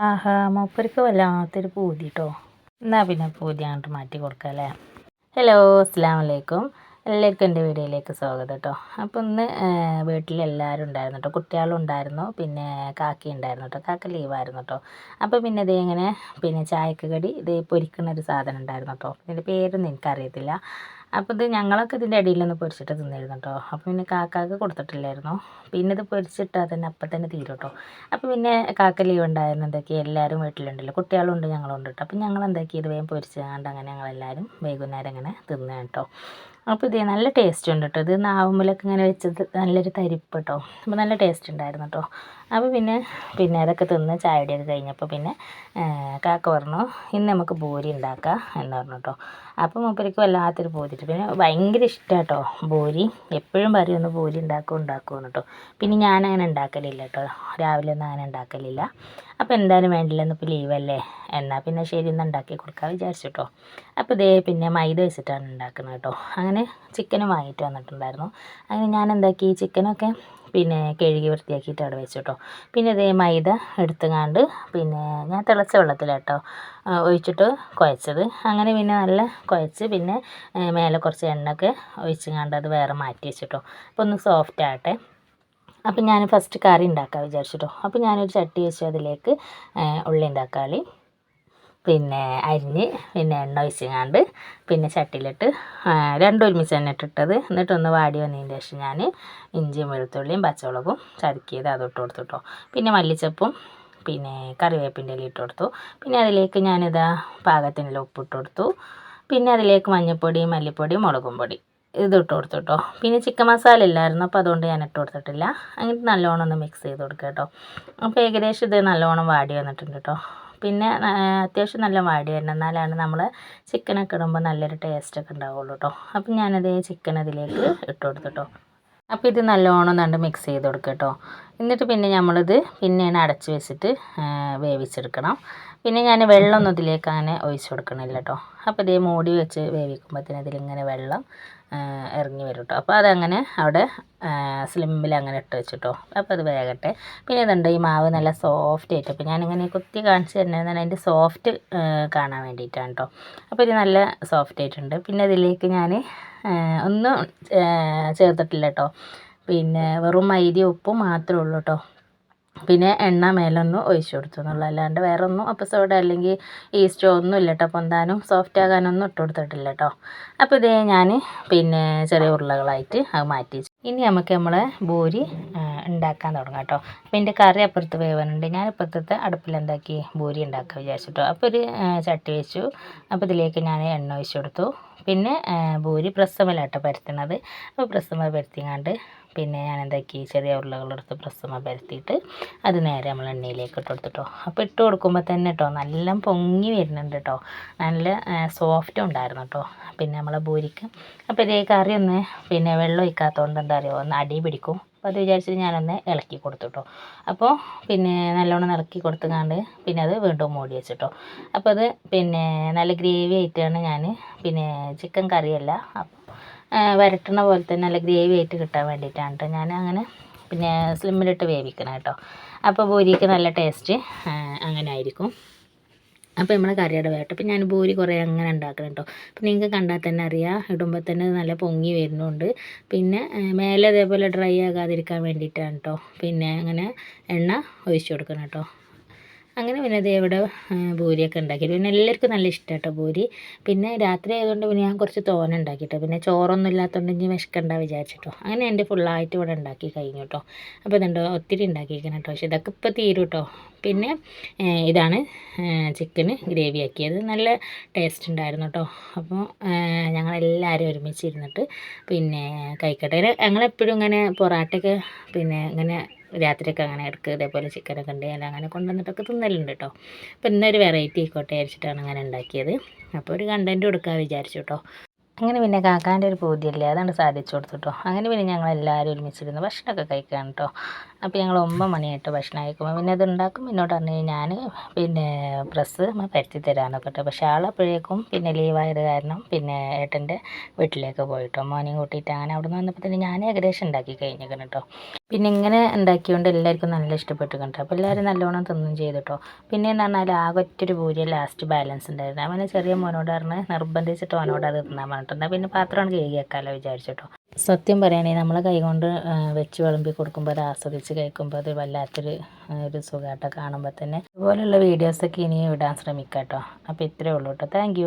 ആഹാ മൂപ്പർക്ക് വല്ലാത്തൊരു പൂതി കേട്ടോ എന്നാൽ പിന്നെ പൂതി അങ്ങോട്ട് മാറ്റി കൊടുക്കാം അല്ലേ ഹലോ അസ്സാം വലൈക്കും എല്ലാവർക്കും എന്റെ വീഡിയോയിലേക്ക് സ്വാഗതം കേട്ടോ അപ്പോൾ ഇന്ന് വീട്ടിലെല്ലാവരും ഉണ്ടായിരുന്നു കേട്ടോ കുട്ടികളും ഉണ്ടായിരുന്നു പിന്നെ കാക്കി ഉണ്ടായിരുന്നു കേട്ടോ കാക്ക ലീവായിരുന്നു കേട്ടോ അപ്പോൾ പിന്നെ ഇതേ ഇങ്ങനെ പിന്നെ ചായക്ക് കടി ഇത് പൊരിക്കുന്ന ഒരു സാധനം ഉണ്ടായിരുന്നു കേട്ടോ ഇതിന്റെ പേരൊന്നും എനിക്കറിയത്തില്ല. അപ്പോൾ ഇത് ഞങ്ങളൊക്കെ ഇതിന്റെ അടിയിലൊന്ന് പൊരിച്ചിട്ട് തിന്നിരുന്നു കേട്ടോ അപ്പോൾ പിന്നെ കാക്കാക്ക് കൊടുത്തിട്ടില്ലായിരുന്നു. പിന്നെ ഇത് പൊരിച്ചിട്ടാൽ തന്നെ അപ്പം തന്നെ തീരും കേട്ടോ അപ്പോൾ പിന്നെ കാക്ക ലീവ് ഉണ്ടായിരുന്നു. എന്തൊക്കെ? എല്ലാവരും വീട്ടിലുണ്ടല്ലോ. കുട്ടികളും ഉണ്ട് ഞങ്ങളുണ്ട് കേട്ടോ അപ്പോൾ ഞങ്ങൾ എന്തൊക്കെ? ഇത് വേഗം പൊരിച്ചാണ്ട് അങ്ങനെ ഞങ്ങളെല്ലാവരും വൈകുന്നേരം ഇങ്ങനെ തിന്നു കേട്ടോ അപ്പോൾ ഇതേ നല്ല ടേസ്റ്റ് ഉണ്ട് കേട്ടോ ഇത് നാവുമ്മലൊക്കെ ഇങ്ങനെ വെച്ചത് നല്ലൊരു തരിപ്പ് കേട്ടോ അപ്പോൾ നല്ല ടേസ്റ്റ് ഉണ്ടായിരുന്നു കേട്ടോ അപ്പോൾ പിന്നെ പിന്നെ അതൊക്കെ തിന്ന് ചായയുടെയൊക്കെ കഴിഞ്ഞപ്പോൾ പിന്നെ കാക്ക പറഞ്ഞു ഇന്ന് നമുക്ക് ബോരി ഉണ്ടാക്കാം എന്ന് പറഞ്ഞു കേട്ടോ അപ്പോൾ മൂപ്പരിക്ക് വല്ലാത്തൊരു പൂതിട്ട്. പിന്നെ ഭയങ്കര ഇഷ്ടമാണ് കേട്ടോ ബോരി എപ്പോഴും പറയും ഒന്ന് ബോരി ഉണ്ടാക്കും ഉണ്ടാക്കുമെന്ന് കേട്ടോ പിന്നെ ഞാനങ്ങനെ ഉണ്ടാക്കലില്ല കേട്ടോ രാവിലെ ഒന്നും അങ്ങനെ ഉണ്ടാക്കലില്ല. അപ്പോൾ എന്തായാലും വേണ്ടില്ല ഇന്നിപ്പോൾ ലീവല്ലേ എന്നാൽ പിന്നെ ശരി ഇന്ന് ഉണ്ടാക്കി കൊടുക്കാൻ വിചാരിച്ചു കേട്ടോ അപ്പോൾ ഇതേ പിന്നെ മൈദ വെച്ചിട്ടാണ് ഉണ്ടാക്കുന്നത് കേട്ടോ അങ്ങനെ ചിക്കനും വാങ്ങിയിട്ട് വന്നിട്ടുണ്ടായിരുന്നു. അങ്ങനെ ഞാൻ എന്താക്കി ചിക്കനൊക്കെ പിന്നെ കഴുകി വൃത്തിയാക്കിയിട്ട് അവിടെ വെച്ചു കേട്ടോ പിന്നെ ഇതേ മൈദ എടുത്തുങ്ങാണ്ട് പിന്നെ ഞാൻ തിളച്ച വെള്ളത്തിലാട്ടോ ഒഴിച്ചിട്ട് കുഴച്ചത്. അങ്ങനെ പിന്നെ നല്ല കുഴച്ച് പിന്നെ മേലെ കുറച്ച് എണ്ണയൊക്കെ ഒഴിച്ചുങ്ങാണ്ട് അത് വേറെ മാറ്റി വെച്ചിട്ടോ. അപ്പോൾ ഒന്ന് സോഫ്റ്റ് ആകട്ടെ. അപ്പം ഞാൻ ഫസ്റ്റ് കറി ഉണ്ടാക്കാൻ വിചാരിച്ചിട്ടോ. അപ്പോൾ ഞാനൊരു ചട്ടി വെച്ചു അതിലേക്ക് ഉള്ളി തക്കാളി പിന്നെ അരിഞ്ഞ് പിന്നെ എണ്ണ ഒഴിച്ചങ്ങാണ്ട് പിന്നെ ചട്ടിയിലിട്ട് രണ്ടും ഒരുമിച്ച് തന്നെ ഇട്ടിട്ടത്. എന്നിട്ടൊന്ന് വാടി വന്നതിന് ശേഷം ഞാൻ ഇഞ്ചിയും വെളുത്തുള്ളിയും പച്ചമുളകും ചതുക്കിയത് അതിട്ട് കൊടുത്തു കേട്ടോ പിന്നെ മല്ലിച്ചപ്പും പിന്നെ കറിവേപ്പിന്റെ ഇല ഇട്ട് കൊടുത്തു. പിന്നെ അതിലേക്ക് ഞാനിതാ പാകത്തിനുള്ള ഉപ്പിട്ട് കൊടുത്തു. പിന്നെ അതിലേക്ക് മഞ്ഞൾപ്പൊടി മല്ലിപ്പൊടി മുളകും പൊടി ഇത് ഇട്ട് കൊടുത്തു കേട്ടോ പിന്നെ ചിക്കൻ മസാല ഇല്ലായിരുന്നു അപ്പോൾ അതുകൊണ്ട് ഞാൻ ഇട്ട് കൊടുത്തിട്ടില്ല. അങ്ങനെ നല്ലോണം ഒന്ന് മിക്സ് ചെയ്ത് കൊടുക്കുക കേട്ടോ. അപ്പോൾ ഏകദേശം ഇത് നല്ലോണം വാടി വന്നിട്ടുണ്ട് കേട്ടോ. പിന്നെ അത്യാവശ്യം നല്ല വാടി വരണം എന്നാലാണ് നമ്മൾ ചിക്കനൊക്കെ ഇടുമ്പോൾ നല്ലൊരു ടേസ്റ്റൊക്കെ ഉണ്ടാവുള്ളൂ കേട്ടോ അപ്പം ഞാനത് ചിക്കൻ അതിലേക്ക് ഇട്ട് കൊടുത്തു കേട്ടോ അപ്പോൾ ഇത് നല്ലോണം കണ്ട് മിക്സ് ചെയ്ത് കൊടുക്കുക കേട്ടോ എന്നിട്ട് പിന്നെ നമ്മളിത് പിന്നെയാണ് അടച്ച് വെച്ചിട്ട് വേവിച്ചെടുക്കണം. പിന്നെ ഞാൻ വെള്ളമൊന്നും ഇതിലേക്ക് അങ്ങനെ ഒഴിച്ച് കൊടുക്കണില്ല കേട്ടോ അപ്പോൾ ഇതേ മൂടി വെച്ച് വേവിക്കുമ്പോഴത്തേന് വെള്ളം ഇറങ്ങി വരും കേട്ടോ അപ്പോൾ അതങ്ങനെ അവിടെ സ്ലിമ്മിൽ അങ്ങനെ ഇട്ട് വെച്ചിട്ടോ. അപ്പോൾ അത് വേകട്ടെ. പിന്നെ ഇതുണ്ട് ഈ മാവ് നല്ല സോഫ്റ്റ് ആയിട്ട്. അപ്പോൾ ഞാനിങ്ങനെ കുത്തി കാണിച്ച് തന്നെ അതിന്റെ സോഫ്റ്റ് കാണാൻ വേണ്ടിയിട്ടാണ് കേട്ടോ അപ്പോൾ ഇത് നല്ല സോഫ്റ്റ് ആയിട്ടുണ്ട്. പിന്നെ ഇതിലേക്ക് ഞാൻ ഒന്നും ചേർത്തിട്ടില്ല കേട്ടോ പിന്നെ വെറും മൈദയും ഉപ്പും മാത്രമേ ഉള്ളൂ കേട്ടോ പിന്നെ എണ്ണ മേലൊന്നും ഒഴിച്ചു കൊടുത്തു അല്ലാണ്ട് വേറെ ഒന്നും അപ്പോൾ സോഡ അല്ലെങ്കിൽ ഈസ്റ്റോ ഒന്നും ഇല്ല കേട്ടോ പൊന്താനും സോഫ്റ്റ് ആകാനൊന്നും ഇട്ട് കൊടുത്തിട്ടില്ല കേട്ടോ അപ്പോൾ ഇതേ ഞാൻ പിന്നെ ചെറിയ ഉരുളകളായിട്ട് അത് മാറ്റി ഇനി നമുക്ക് നമ്മളെ ബൂരി ഉണ്ടാക്കാൻ തുടങ്ങാം കേട്ടോ അപ്പോൾ എന്റെ കറി അപ്പുറത്ത് വേവാനുണ്ട് ഞാൻ അപ്പുറത്തെ അടുപ്പിൽ എന്താക്കി ബൂരി ഉണ്ടാക്കാൻ വിചാരിച്ചിട്ടോ. അപ്പോൾ ഒരു ചട്ടി വെച്ചു. അപ്പോൾ ഇതിലേക്ക് ഞാൻ എണ്ണ ഒഴിച്ചു കൊടുത്തു. പിന്നെ ബൂരി പ്രസ്സമലാട്ടോ പരത്തണത്. അപ്പോൾ പ്രസ്സമ പരത്തിങ്ങാണ്ട് പിന്നെ ഞാൻ എന്താക്കി ചെറിയ ഉരുളകളെടുത്ത് പ്രസ്സമ പരത്തിയിട്ട് അത് നേരെ നമ്മൾ എണ്ണയിലേക്ക് ഇട്ട് കൊടുത്തിട്ടോ അപ്പോൾ ഇട്ട് കൊടുക്കുമ്പോൾ തന്നെ കേട്ടോ നല്ല പൊങ്ങി വരുന്നുണ്ട് കേട്ടോ നല്ല സോഫ്റ്റ് ഉണ്ടായിരുന്നു കേട്ടോ പിന്നെ നമ്മളെ ബൂരിക്ക്. അപ്പോൾ ഇതേ കറി ഒന്ന് പിന്നെ വെള്ളം ഒഴിക്കാത്തതുകൊണ്ട് എന്താ പറയുക ഒന്ന് അടി പിടിക്കും. അപ്പോൾ അത് വിചാരിച്ചിട്ട് ഞാനൊന്ന് ഇളക്കി കൊടുത്തു കേട്ടോ അപ്പോൾ പിന്നെ നല്ലോണം ഇളക്കി കൊടുത്തുകൊണ്ട് പിന്നെ അത് വീണ്ടും മൂടി വെച്ചിട്ടോ. അപ്പോൾ അത് പിന്നെ നല്ല ഗ്രേവി ആയിട്ടാണ് ഞാൻ പിന്നെ ചിക്കൻ കറിയല്ല വരട്ടണ പോലെ തന്നെ നല്ല ഗ്രേവി ആയിട്ട് കിട്ടാൻ വേണ്ടിയിട്ടാണ് കേട്ടോ ഞാൻ അങ്ങനെ പിന്നെ സ്ലിമ്മിലിട്ട് വേവിക്കണം കേട്ടോ. അപ്പോൾ പൂരിക്ക് നല്ല ടേസ്റ്റ് അങ്ങനെ ആയിരിക്കും. അപ്പോൾ നമ്മൾ കറിയുടെ വേട്ട അപ്പോൾ ഞാൻ ഭൂരി കുറേ അങ്ങനെ ഉണ്ടാക്കണം കേട്ടോ അപ്പോൾ നിങ്ങൾക്ക് കണ്ടാൽ തന്നെ അറിയാം. ഇടുമ്പോൾ തന്നെ നല്ല പൊങ്ങി വരുന്നുണ്ട്. പിന്നെ മേലെ അതേപോലെ ഡ്രൈ ആകാതിരിക്കാൻ വേണ്ടിയിട്ടാണ് കേട്ടോ പിന്നെ അങ്ങനെ എണ്ണ ഒഴിച്ചു കൊടുക്കണം കേട്ടോ അങ്ങനെ പിന്നെ അതേ ഇവിടെ പൂരിയൊക്കെ ഉണ്ടാക്കി പിന്നെ എല്ലാവർക്കും നല്ല ഇഷ്ടം കേട്ടോ പൂരി പിന്നെ രാത്രി ആയതുകൊണ്ട് പിന്നെ ഞാൻ കുറച്ച് തോന ഉണ്ടാക്കിട്ടോ. പിന്നെ ചോറൊന്നും ഇല്ലാത്തതുകൊണ്ട് ഇനി വിശക്കണ്ട വിചാരിച്ചിട്ടോ. അങ്ങനെ എന്റെ ഫുള്ളായിട്ട് ഇവിടെ ഉണ്ടാക്കി കഴിഞ്ഞു കേട്ടോ അപ്പോൾ ഇതുണ്ടോ ഒത്തിരി ഉണ്ടാക്കിയിരിക്കണം കേട്ടോ പക്ഷേ ഇതൊക്കെ ഇപ്പോൾ തീരും കേട്ടോ പിന്നെ ഇതാണ് ചിക്കന് ഗ്രേവി ആക്കിയത് നല്ല ടേസ്റ്റ് ഉണ്ടായിരുന്നു കേട്ടോ അപ്പോൾ ഞങ്ങളെല്ലാവരും ഒരുമിച്ചിരുന്നിട്ട് പിന്നെ കഴിക്കട്ടെ. ഞങ്ങളെപ്പോഴും ഇങ്ങനെ പൊറാട്ടയൊക്കെ പിന്നെ ഇങ്ങനെ രാത്രിയൊക്കെ അങ്ങനെ എടുക്കുക ഇതേപോലെ ചിക്കനൊക്കെ ഉണ്ട്. ഞാൻ അങ്ങനെ കൊണ്ടുവന്നിട്ടൊക്കെ തിന്നലുണ്ട് കേട്ടോ അപ്പോൾ ഇന്നൊരു വെറൈറ്റി ആയിക്കോട്ടെ വിചാരിച്ചിട്ടാണ് അങ്ങനെ ഉണ്ടാക്കിയത്. അപ്പോൾ ഒരു കണ്ടന്റ് കൊടുക്കാൻ വിചാരിച്ചു കേട്ടോ അങ്ങനെ പിന്നെ കാക്കാന്റെ ഒരു പൂതിയല്ലേ? അതാണ് സാധിച്ചു കൊടുത്തു അങ്ങനെ പിന്നെ ഞങ്ങൾ എല്ലാവരും ഒരുമിച്ചിരുന്ന് ഭക്ഷണമൊക്കെ കഴിക്കാൻ കേട്ടോ അപ്പോൾ ഞങ്ങൾ ഒമ്പത് മണിയായിട്ട് ഭക്ഷണം കഴിക്കുമ്പോൾ പിന്നെ അത് ഉണ്ടാക്കും. എന്നോട് പറഞ്ഞു ഞാൻ പിന്നെ പ്രസ് പരത്തി തരാനൊക്കെ കേട്ടോ പക്ഷേ ആളപ്പോഴേക്കും പിന്നെ ലീവായത് കാരണം പിന്നെ ഏട്ടന്റെ വീട്ടിലേക്ക് പോയിട്ടോ മോനെയും കൂട്ടിയിട്ട് അങ്ങനെ അവിടെ നിന്ന് വന്നപ്പോൾ തന്നെ ഞാൻ ഏകദേശം ഉണ്ടാക്കി കഴിഞ്ഞേക്കണം കേട്ടോ പിന്നെ ഇങ്ങനെ ഉണ്ടാക്കിയോണ്ട് എല്ലാവർക്കും നല്ല ഇഷ്ടപ്പെട്ടു കണ്ടോ അപ്പോൾ എല്ലാവരും നല്ലോണം തിന്നും ചെയ്തു കേട്ടോ പിന്നെ എന്ന് പറഞ്ഞാൽ ആകെ ഒറ്റൊരു പൂരി ലാസ്റ്റ് ബാലൻസ് ഉണ്ടായിരുന്നു. അവനെ ചെറിയ മോനോട് പറഞ്ഞ് നിർബന്ധിച്ചിട്ട് അവനോട് അത് തിന്നാൻ പറഞ്ഞിട്ട് പിന്നെ പാത്രമാണ് കഴുകി വെക്കാമല്ലോ വിചാരിച്ചിട്ടോ. സത്യം പറയുകയാണെങ്കിൽ നമ്മൾ കൈകൊണ്ട് വെച്ച് വിളമ്പി കൊടുക്കുമ്പോൾ അത് ആസ്വദിച്ച് കഴിക്കുമ്പോൾ അത് വല്ലാത്തൊരു ഒരു സുഖമായിട്ടോ കാണുമ്പോൾ തന്നെ. ഇതുപോലുള്ള വീഡിയോസൊക്കെ ഇനിയും ഇടാൻ ശ്രമിക്കാം കേട്ടോ അപ്പോൾ ഇത്രയേ ഉള്ളൂ കേട്ടോ താങ്ക്